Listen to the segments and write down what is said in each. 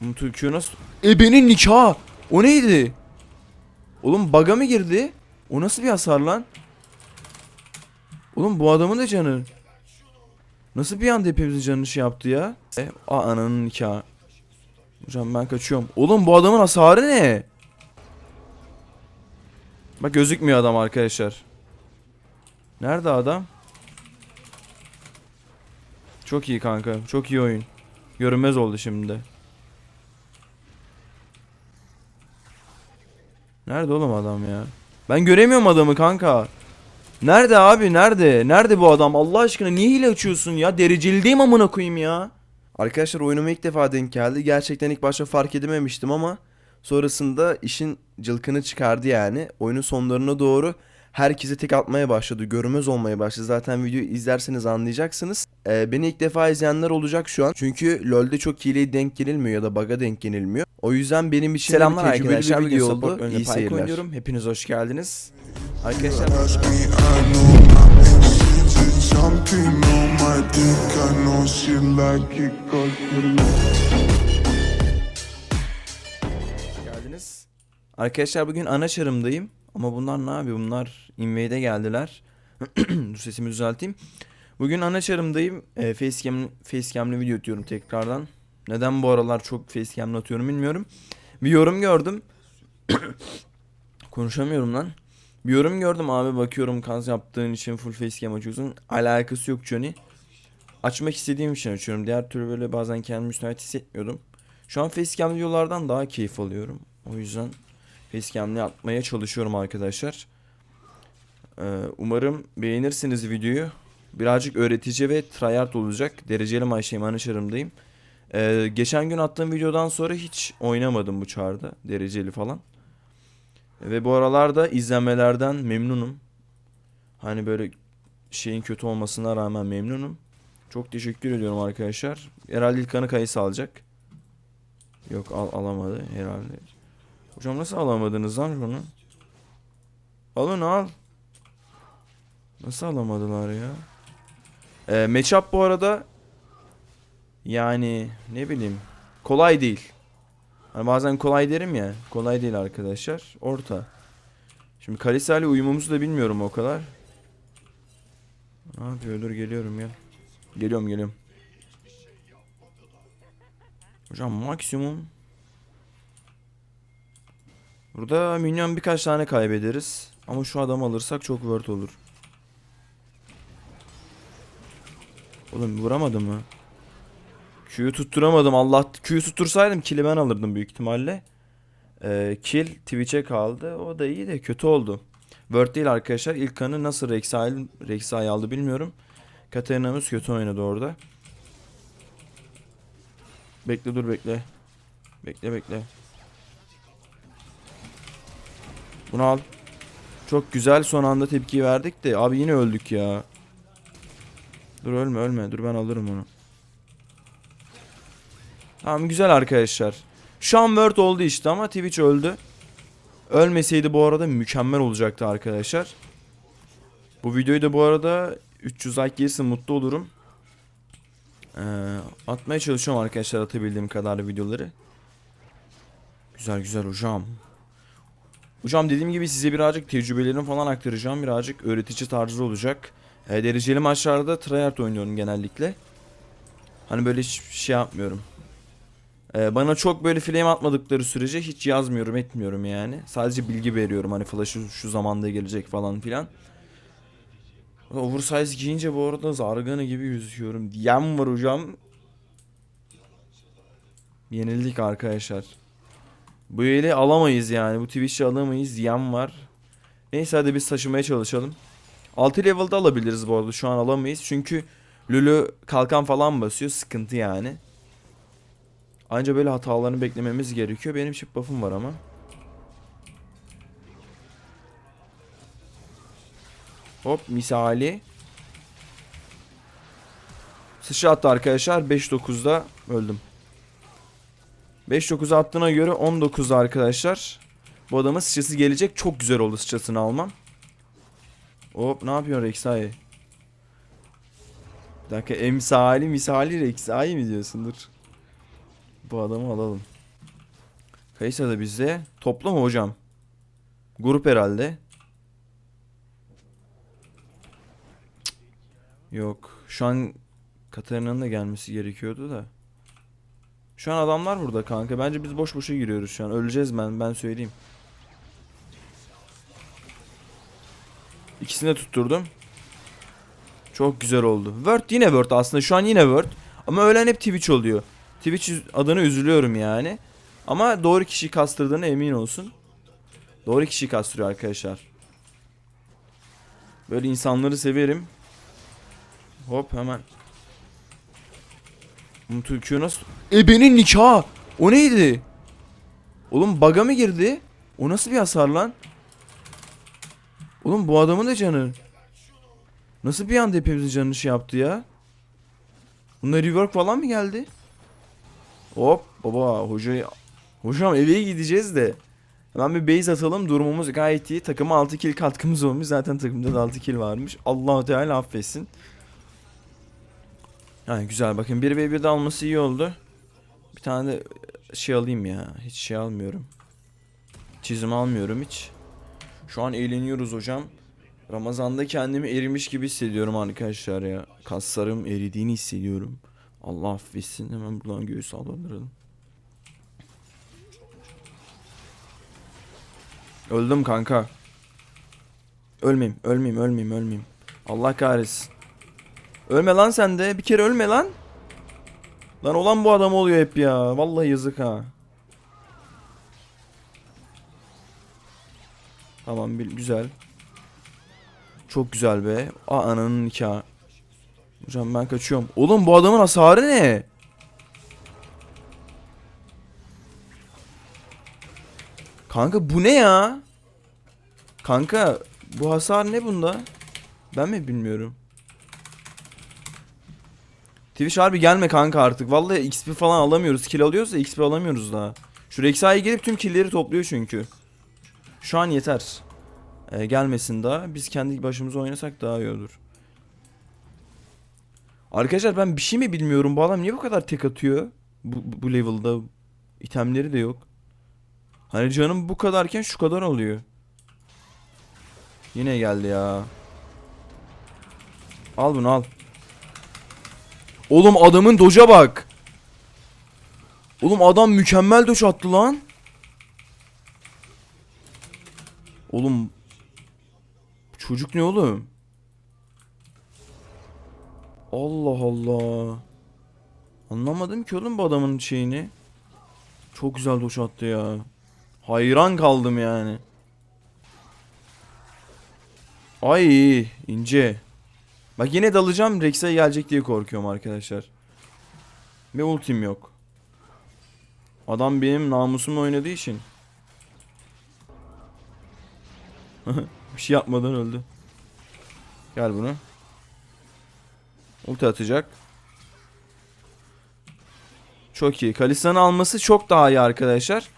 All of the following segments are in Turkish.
Bu Türkiye nasıl? Ebenin nikahı. O neydi? Oğlum baga mı girdi? O nasıl bir hasar lan? Oğlum bu adamın da canı. Nasıl bir anda hepimizin canını şey yaptı ya? E, aa ananın nikahı. Hocam ben kaçıyorum. Oğlum bu adamın hasarı ne? Bak gözükmüyor adam arkadaşlar. Nerede adam? Çok iyi kanka. Çok iyi oyun. Görünmez oldu şimdi Nerede oğlum adam ya? Ben göremiyorum adamı kanka. Nerede abi nerede? Nerede bu adam? Allah aşkına niye hile açıyorsun ya? Dereceli değil mi amına koyayım ya? Arkadaşlar oyunuma ilk defa denk geldi. Gerçekten ilk başta fark edememiştim ama sonrasında işin cılkını çıkardı yani. Oyunun sonlarına doğru herkese tek atmaya başladı. Görünmez olmaya başladı. Zaten videoyu izlerseniz anlayacaksınız. Ee, beni ilk defa izleyenler olacak şu an. Çünkü LoL'de çok hileye denk gelilmiyor ya da bug'a denk gelilmiyor. O yüzden benim için bir Selamlar tecrübeli arkadaşlar. bir video oldu. İyi seyirler. oynuyorum. Hepiniz hoş geldiniz. Arkadaşlar hoş geldiniz. Arkadaşlar bugün ana çarımdayım. Ama bunlar ne yapıyor? Bunlar invade'e geldiler. Dur sesimi düzelteyim. Bugün ana çarımdayım. E, facecam, facecam'lı video atıyorum tekrardan. Neden bu aralar çok facecam'lı atıyorum bilmiyorum. Bir yorum gördüm. Konuşamıyorum lan. Bir yorum gördüm abi bakıyorum kaz yaptığın için full facecam açıyorsun. Alakası yok Johnny. Açmak istediğim için açıyorum. Diğer türlü böyle bazen kendimi müsait hissetmiyordum. Şu an facecam videolardan daha keyif alıyorum. O yüzden facecam'le atmaya çalışıyorum arkadaşlar. Ee, umarım beğenirsiniz videoyu. Birazcık öğretici ve tryhard olacak. Dereceli maçtayım anışarımdayım. Ee, geçen gün attığım videodan sonra hiç oynamadım bu çarda. Dereceli falan. Ve bu aralarda izlenmelerden memnunum. Hani böyle şeyin kötü olmasına rağmen memnunum. Çok teşekkür ediyorum arkadaşlar. Herhalde İlkan'ı kayısı alacak. Yok al alamadı herhalde. Hocam nasıl alamadınız lan bunu? Alın al. Nasıl alamadılar ya? Ee, matchup bu arada yani ne bileyim kolay değil. Hani bazen kolay derim ya. Kolay değil arkadaşlar. Orta. Şimdi Kalisa ile uyumumuzu da bilmiyorum o kadar. Yapıyor? Dur geliyorum ya. Geliyorum geliyorum. Hocam maksimum Burada minyon birkaç tane kaybederiz. Ama şu adamı alırsak çok worth olur. Oğlum vuramadım mı? Q'yu tutturamadım. Allah Q'yu tuttursaydım kill'i ben alırdım büyük ihtimalle. Ee, kill Twitch'e kaldı. O da iyi de kötü oldu. Word değil arkadaşlar. İlk kanı nasıl Rek'Sai Rek'Sai aldı bilmiyorum. Katarina'mız kötü oynadı orada. Bekle dur bekle. Bekle bekle. Bunu al. Çok güzel son anda tepki verdik de abi yine öldük ya. Dur ölme ölme. Dur ben alırım onu. Tamam güzel arkadaşlar. Şu an Word oldu işte ama Twitch öldü. Ölmeseydi bu arada mükemmel olacaktı arkadaşlar. Bu videoyu da bu arada 300 like gelirse mutlu olurum. Ee, atmaya çalışıyorum arkadaşlar atabildiğim kadar videoları. Güzel güzel hocam. Hocam dediğim gibi size birazcık tecrübelerimi falan aktaracağım. Birazcık öğretici tarzı olacak. E, dereceli maçlarda tryhard oynuyorum genellikle. Hani böyle hiç şey yapmıyorum. E, bana çok böyle flame atmadıkları sürece hiç yazmıyorum etmiyorum yani. Sadece bilgi veriyorum hani flash'ı şu zamanda gelecek falan filan. Oversize giyince bu arada zargana gibi yüzüyorum. Yem var hocam. Yenildik arkadaşlar. Bu eli alamayız yani. Bu Twitch'i alamayız. Yem var. Neyse hadi biz taşımaya çalışalım. 6 level'da alabiliriz bu arada. Şu an alamayız. Çünkü Lulu kalkan falan basıyor. Sıkıntı yani. Anca böyle hatalarını beklememiz gerekiyor. Benim chip buff'ım var ama. Hop misali. Sıçra attı arkadaşlar. 5-9'da öldüm. 5-9'a attığına göre 19'da arkadaşlar. Bu adamın sıçrası gelecek. Çok güzel oldu sıçrasını almam. Hop ne yapıyor Rek'Sai? Bir dakika emsali misali Rek'Sai mi diyorsun dur. Bu adamı alalım. Kayısa da bizde. Toplu mu hocam? Grup herhalde. Yok. Şu an Katarina'nın da gelmesi gerekiyordu da. Şu an adamlar burada kanka. Bence biz boş boşa giriyoruz şu an. Öleceğiz ben. Ben söyleyeyim. İkisini de tutturdum. Çok güzel oldu. Word yine Word aslında. Şu an yine Word. Ama ölen hep Twitch oluyor. Twitch adına üzülüyorum yani. Ama doğru kişiyi kastırdığına emin olsun. Doğru kişiyi kastırıyor arkadaşlar. Böyle insanları severim. Hop hemen. Bu Türk'ü nasıl? Ebenin nikahı. O neydi? Oğlum baga mı girdi? O nasıl bir hasar lan? Oğlum bu adamın da canı. Nasıl bir anda hepimizin canını şey yaptı ya? Bunda rework falan mı geldi? Hop baba hocayı... Hocam eve gideceğiz de. Hemen bir base atalım durumumuz gayet iyi. Takıma 6 kill katkımız olmuş. Zaten takımda da 6 kill varmış. Allahu Teala affetsin. Ha güzel bakın 1v1'de alması iyi oldu. Bir tane de şey alayım ya. Hiç şey almıyorum. Çizim almıyorum hiç. Şu an eğleniyoruz hocam. Ramazan'da kendimi erimiş gibi hissediyorum arkadaşlar ya. Kaslarım eridiğini hissediyorum. Allah affetsin. Hemen buradan göğüs aldıralım. Öldüm kanka. Ölmeyeyim, ölmeyeyim, ölmeyeyim, ölmeyeyim. Allah kahretsin. Ölme lan sen de. Bir kere ölme lan. Lan olan bu adam oluyor hep ya. Vallahi yazık ha. Tamam bir, güzel. Çok güzel be. Aa ananın nikahı. Hocam ben kaçıyorum. Oğlum bu adamın hasarı ne? Kanka bu ne ya? Kanka bu hasar ne bunda? Ben mi bilmiyorum. Twitch harbi gelme kanka artık. Vallahi XP falan alamıyoruz. Kill alıyoruz da XP alamıyoruz daha. Şu Rek'Sai'ye gelip tüm killleri topluyor çünkü. Şu an yeter. Ee, gelmesin daha. Biz kendi başımıza oynasak daha iyi olur. Arkadaşlar ben bir şey mi bilmiyorum. Bu adam niye bu kadar tek atıyor? Bu, bu, level'da. itemleri de yok. Hani canım bu kadarken şu kadar oluyor. Yine geldi ya. Al bunu al. Oğlum adamın doja bak. Oğlum adam mükemmel doç attı lan. Oğlum çocuk ne oğlum? Allah Allah. Anlamadım ki oğlum bu adamın şeyini. Çok güzel doç attı ya. Hayran kaldım yani. Ay ince. Bak yine dalacağım Rex'e gelecek diye korkuyorum arkadaşlar. Ve ultim yok. Adam benim namusumla oynadığı için. Bir şey yapmadan öldü. Gel bunu. Ulti atacak. Çok iyi. Kalista'nın alması çok daha iyi arkadaşlar.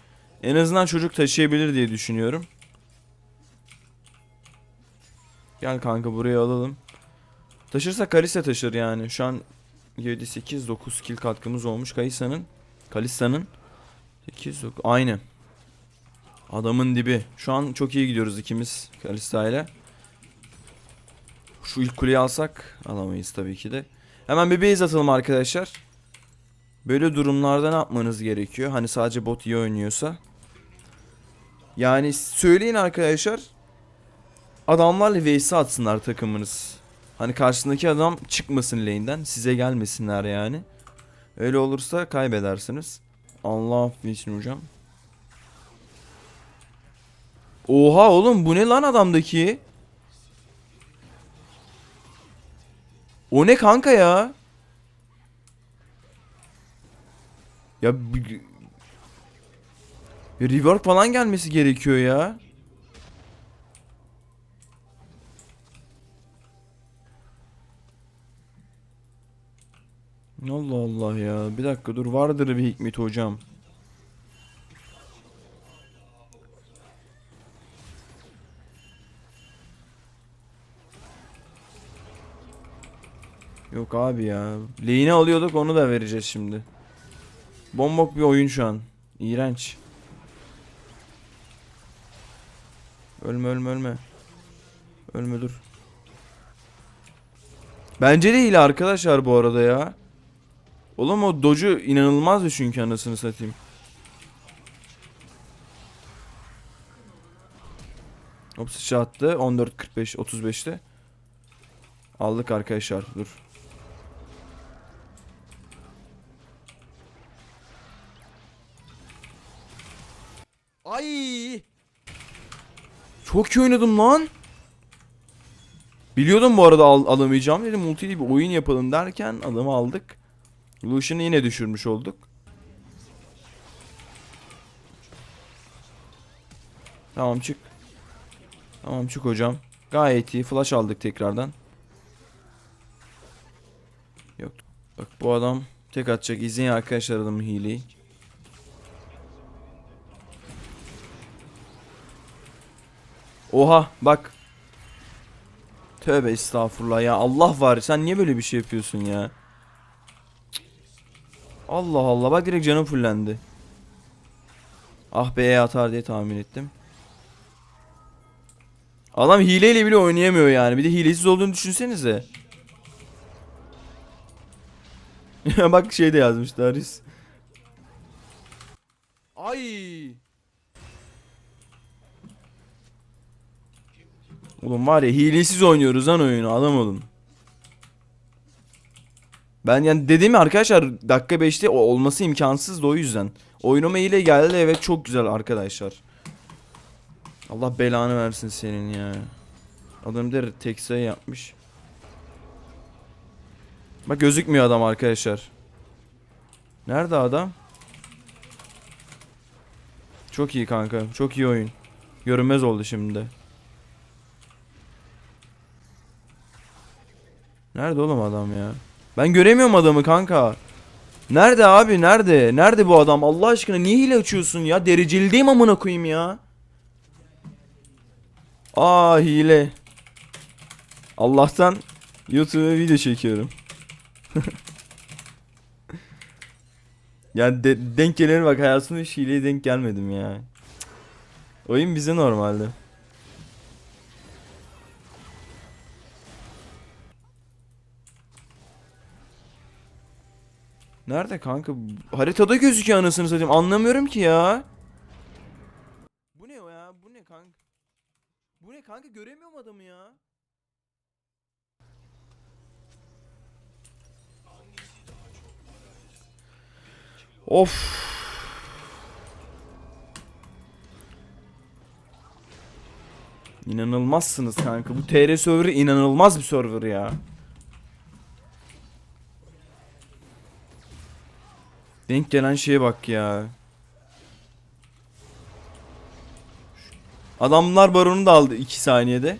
En azından çocuk taşıyabilir diye düşünüyorum. Gel kanka buraya alalım. Taşırsa Kalista taşır yani. Şu an 7 8 9 kill katkımız olmuş Kalisa'nın. Kalista'nın 8 9 aynı. Adamın dibi. Şu an çok iyi gidiyoruz ikimiz Kalista ile. Şu ilk kuleyi alsak alamayız tabii ki de. Hemen bir base atalım arkadaşlar. Böyle durumlarda ne yapmanız gerekiyor? Hani sadece bot iyi oynuyorsa. Yani söyleyin arkadaşlar. Adamlarla vs atsınlar takımınız. Hani karşısındaki adam çıkmasın lane'den. Size gelmesinler yani. Öyle olursa kaybedersiniz. Allah affetsin hocam. Oha oğlum bu ne lan adamdaki? O ne kanka ya? Ya bir rework falan gelmesi gerekiyor ya. Allah Allah ya. Bir dakika dur vardır bir hikmet hocam. Yok abi ya. Lane'i alıyorduk onu da vereceğiz şimdi. Bombok bir oyun şu an. İğrenç. Ölme ölme ölme. Ölme dur. Bence de hile arkadaşlar bu arada ya. Oğlum o doju inanılmazdı çünkü anasını satayım. Hop sıçra attı. 14 45 35'te. Aldık arkadaşlar. Dur. Ay! Çok iyi oynadım lan. Biliyordum bu arada al- alamayacağım dedim multili bir oyun yapalım derken adamı aldık. Lucian'ı yine düşürmüş olduk. Tamam çık. Tamam çık hocam. Gayet iyi. Flash aldık tekrardan. Yok. Bak bu adam tek atacak. İzleyin arkadaşlar adamın hileyi. Oha bak. Tövbe estağfurullah ya. Allah var. Sen niye böyle bir şey yapıyorsun ya? Allah Allah. Bak direkt canım fullendi. Ah be atar diye tahmin ettim. Adam hileyle bile oynayamıyor yani. Bir de hilesiz olduğunu düşünsenize. Bak şey de yazmış Darius. Ay. Oğlum var ya hilesiz oynuyoruz lan oyunu adam olun. Ben yani dediğim arkadaşlar dakika 5'te o- olması imkansızdı o yüzden. Oyunuma hile geldi evet çok güzel arkadaşlar. Allah belanı versin senin ya. Adam der tek sayı yapmış. Bak gözükmüyor adam arkadaşlar. Nerede adam? Çok iyi kanka. Çok iyi oyun. Görünmez oldu şimdi Nerede oğlum adam ya? Ben göremiyorum adamı kanka. Nerede abi nerede? Nerede bu adam? Allah aşkına niye hile açıyorsun ya? Derecelideyim amına koyayım ya. Aa hile. Allah'tan YouTube'a video çekiyorum. yani de- denk gelene bak hayatımda hiç hileye denk gelmedim ya. Oyun bize normalde. Nerede kanka? Haritada gözüküyor anasını satayım. Anlamıyorum ki ya. Bu ne o ya? Bu ne kanka? Bu ne kanka? Göremiyorum adamı ya. Of. İnanılmazsınız kanka. Bu TR serverı inanılmaz bir server ya. Denk gelen şeye bak ya. Adamlar baronu da aldı 2 saniyede.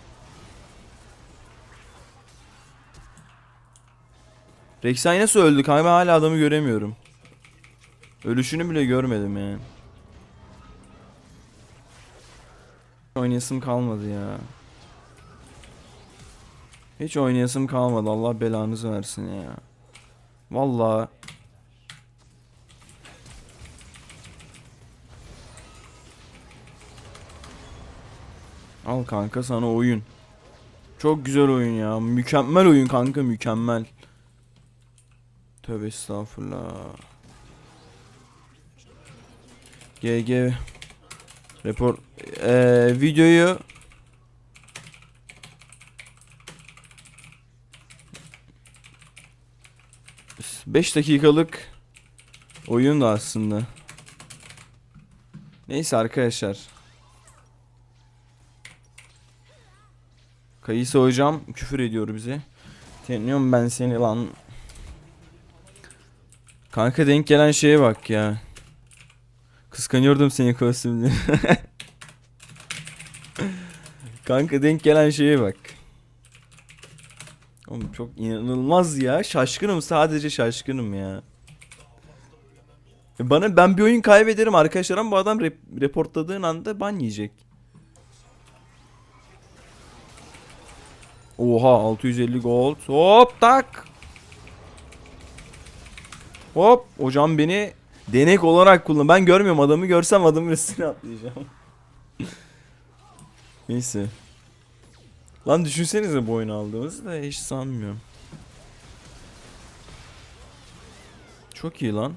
Rek'Sai nasıl öldü kanka ben hala adamı göremiyorum. Ölüşünü bile görmedim yani. Oynayasım kalmadı ya. Hiç oynayasım kalmadı Allah belanızı versin ya. Vallahi. Al kanka sana oyun. Çok güzel oyun ya. Mükemmel oyun kanka mükemmel. Tövbe estağfurullah. GG Report eee videoyu Beş dakikalık oyun da aslında. Neyse arkadaşlar. Kayısı hocam küfür ediyor bize. Tanıyorum ben seni lan. Kanka denk gelen şeye bak ya. Kıskanıyordum seni kostümünü. Kanka denk gelen şeye bak. Oğlum çok inanılmaz ya. Şaşkınım sadece şaşkınım ya. E Bana ben bir oyun kaybederim arkadaşlar ama bu adam rep- reportladığın anda ban yiyecek. Oha 650 gold. Hop tak. Hop hocam beni Denek olarak kullan. Ben görmüyorum adamı görsem adamın üstüne atlayacağım. Neyse. Lan düşünsenize bu oyunu aldığımızı da hiç sanmıyorum. Çok iyi lan.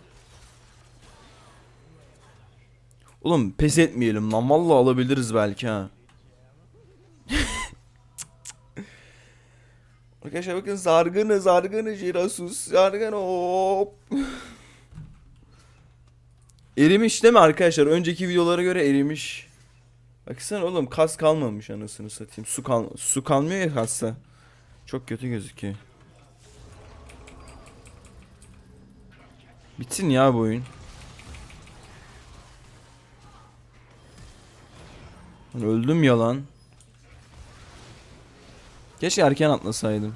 Oğlum pes etmeyelim lan. Vallahi alabiliriz belki ha. Arkadaşlar bakın zargını zargını Jirasus zargın hop. erimiş değil mi arkadaşlar? Önceki videolara göre erimiş. Baksana oğlum kas kalmamış anasını satayım. Su kal su kalmıyor ya kasta. Çok kötü gözüküyor. Bitsin ya bu oyun. Öldüm ya lan. Keşke erken atlasaydım.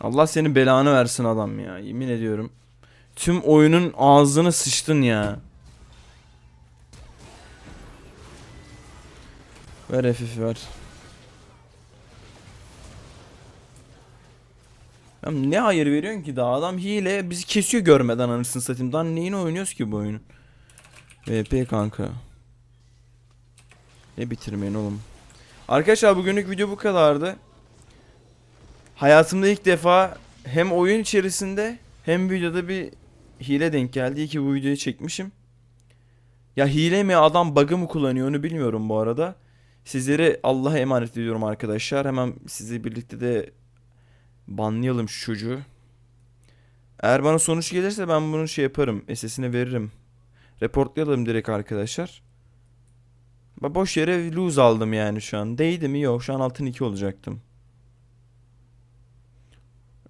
Allah senin belanı versin adam ya. Yemin ediyorum. Tüm oyunun ağzını sıçtın ya. Ver FF ver. Ya ne hayır veriyorsun ki daha adam hile bizi kesiyor görmeden anasını satayım. Daha neyini oynuyoruz ki bu oyunun? VP kanka. Ne bitirmeyin oğlum. Arkadaşlar bugünlük video bu kadardı. Hayatımda ilk defa hem oyun içerisinde hem videoda bir hile denk geldi. Ki bu videoyu çekmişim. Ya hile mi adam bug'ı mı kullanıyor onu bilmiyorum bu arada. Sizleri Allah'a emanet ediyorum arkadaşlar. Hemen sizi birlikte de banlayalım şu çocuğu. Eğer bana sonuç gelirse ben bunu şey yaparım. SS'ine veririm. Reportlayalım direkt arkadaşlar. Ba- Boş yere lose aldım yani şu an. Değdi mi? Yok. Şu an altın 2 olacaktım.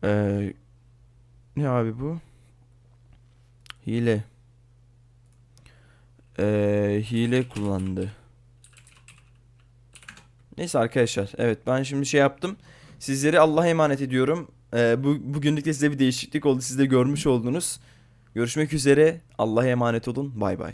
Ee, ne abi bu? Hile. Ee, hile kullandı. Neyse arkadaşlar. Evet ben şimdi şey yaptım. Sizleri Allah'a emanet ediyorum. Ee, bu, bugünlük de size bir değişiklik oldu. Siz de görmüş oldunuz. Görüşmek üzere. Allah'a emanet olun. Bay bay.